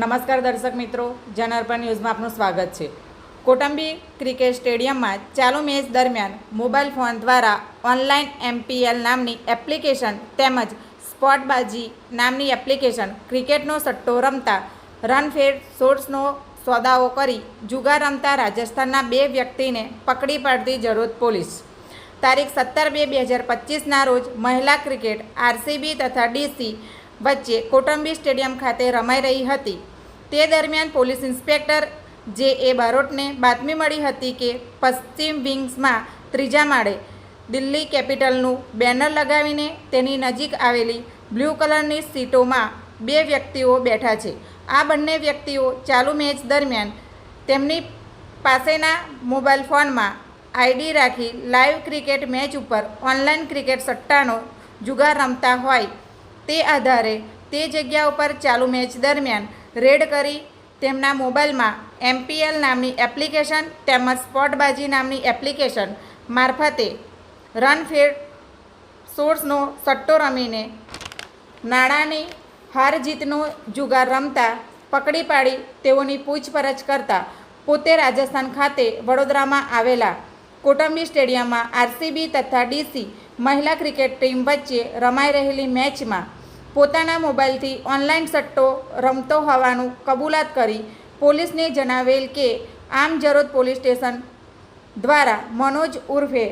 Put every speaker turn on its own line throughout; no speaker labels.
નમસ્કાર દર્શક મિત્રો જનઅર્પણ ન્યૂઝમાં આપનું સ્વાગત છે. કોટંબી ક્રિકેટ સ્ટેડિયમમાં ચાલુ મેચ દરમિયાન મોબાઈલ ફોન દ્વારા ઓનલાઈન એમપીએલ નામની એપ્લિકેશન તેમજ સ્પોટબાજી નામની એપ્લિકેશન ક્રિકેટનો સટ્ટો રમતા રનફેર સોર્ટ્સનો સોદાઓ કરી જુગાર રમતા રાજસ્થાનના બે વ્યક્તિને પકડી પાડતી જરોદ પોલીસ. તારીખ સત્તર બે બે હજાર પચીસના રોજ મહિલા ક્રિકેટ આરસીબી તથા ડીસી વચ્ચે કોટંબી સ્ટેડિયમ ખાતે રમાઈ રહી હતી. તે દરમિયાન પોલીસ ઇન્સ્પેક્ટર જે એ બારોટને બાતમી મળી હતી કે પશ્ચિમ વિંગ્સમાં ત્રીજા માળે દિલ્હી કેપિટલનું બેનર લગાવીને તેની નજીક આવેલી બ્લુ કલરની સીટોમાં બે વ્યક્તિઓ બેઠા છે. આ બંને વ્યક્તિઓ ચાલુ મેચ દરમિયાન તેમની પાસેના મોબાઈલ ફોનમાં આઈડી રાખી લાઈવ ક્રિકેટ મેચ ઉપર ઓનલાઈન ક્રિકેટ સટ્ટાનો જુગાર રમતા હોય તે આધારે તે જગ્યા ઉપર ચાલુ મેચ દરમિયાન રેડ કરી તેમના મોબાઈલમાં એમપીએલ નામની એપ્લિકેશન તેમજ સ્પોટબાજી નામની એપ્લિકેશન મારફતે રનફેર સોર્સનો સટ્ટો રમીને નાણાંની હાર જીતનો જુગાર રમતા પકડી પાડી તેઓની પૂછપરછ કરતા પોતે રાજસ્થાન ખાતે વડોદરામાં આવેલા કોટંબી સ્ટેડિયમમાં આરસીબી તથા ડીસી મહિલા ક્રિકેટ ટીમ વચ્ચે રમાઈ રહેલી મેચમાં પોતાના મોબાઈલથી ઓનલાઈન સટ્ટો રમતો હોવાનું કબૂલાત કરી પોલીસને જણાવેલ કે આમ જરોદ પોલીસ સ્ટેશન દ્વારા મનોજ ઉર્ફે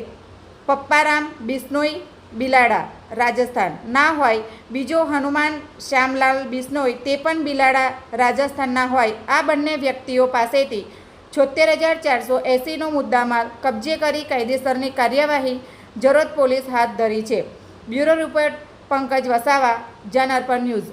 પપ્પારામ બિસ્નોઈ બિલાડા, રાજસ્થાન. ના હોય, બીજો હનુમાન શ્યામલાલ બિસ્નોઈ તે પણ બિલાડા, રાજસ્થાનના હોય. આ બંને વ્યક્તિઓ પાસેથી છોતેર હજાર ચારસો એંસીનો મુદ્દામાલ કબજે કરી કાયદેસરની કાર્યવાહી જરોદ પોલીસ હાથ ધરી છે. બ્યુરો રિપોર્ટ પંકજ વસાવા જન અર્પણ ન્યૂઝ.